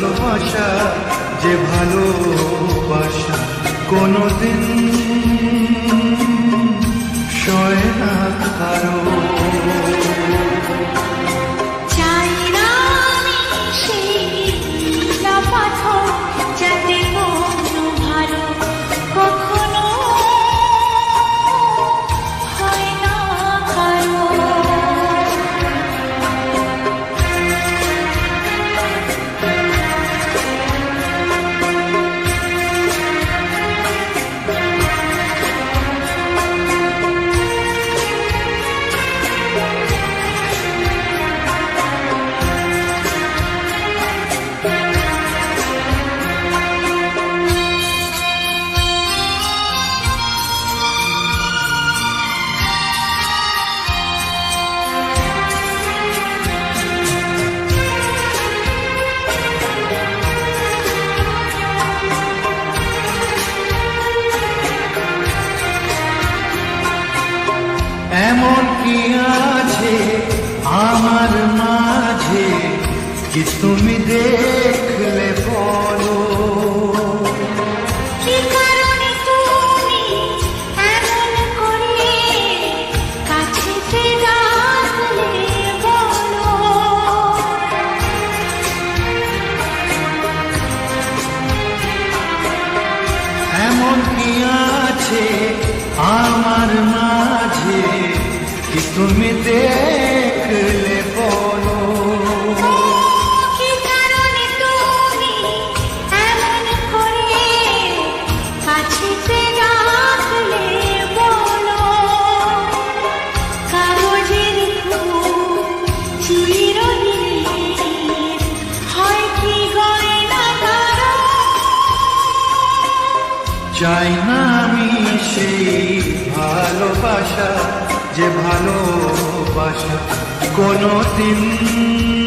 ভালোবাসা যে ভালোবাসা কোনোদিন সয় না কারও। আছে আমার মাঝে কি তুমি দেখলে বলো? এমন কি আছে আমার মাঝে হয় কি গয়না কারও চাই না আমি সেই ভালোবাসা। যে ভালোবাসা কোনো দিন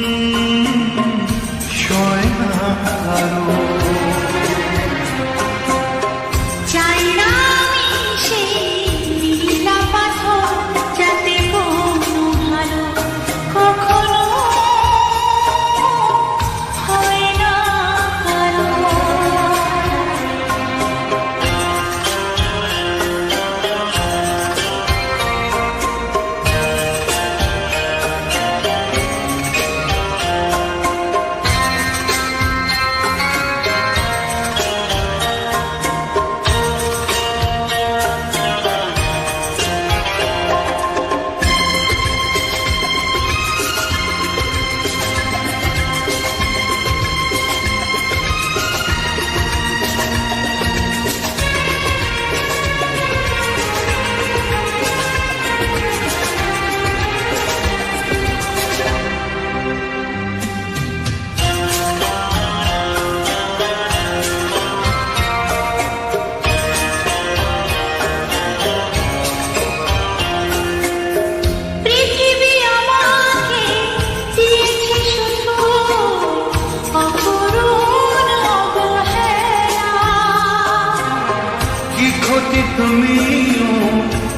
তুমিও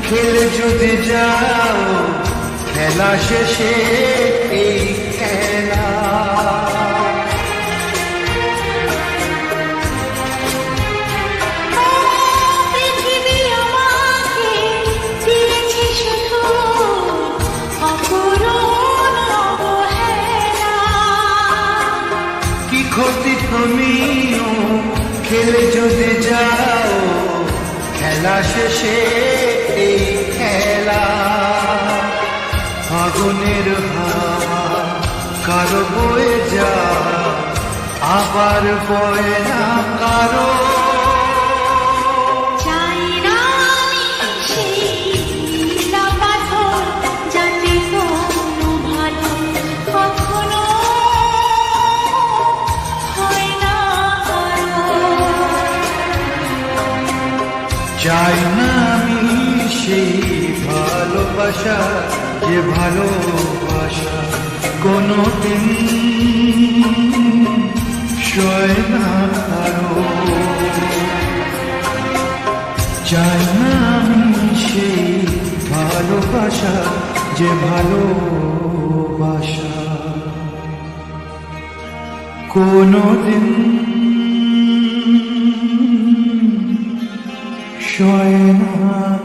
খেলে যদি যাও খেলা শেষে এই খেলা। ক্ষতি তুমিও খেলে যদি যাও খেলা শেষে এই খেলা আগুনের কারও বয়ে যা আবার বয়ে না কারও চাই না আমি সেই ভালোবাসা, যে ভালোবাসা কোনো দিন সয় না কারও চাই না আমি সেই ভালোবাসা, যে ভালোবাসা কোনো দিন সয় না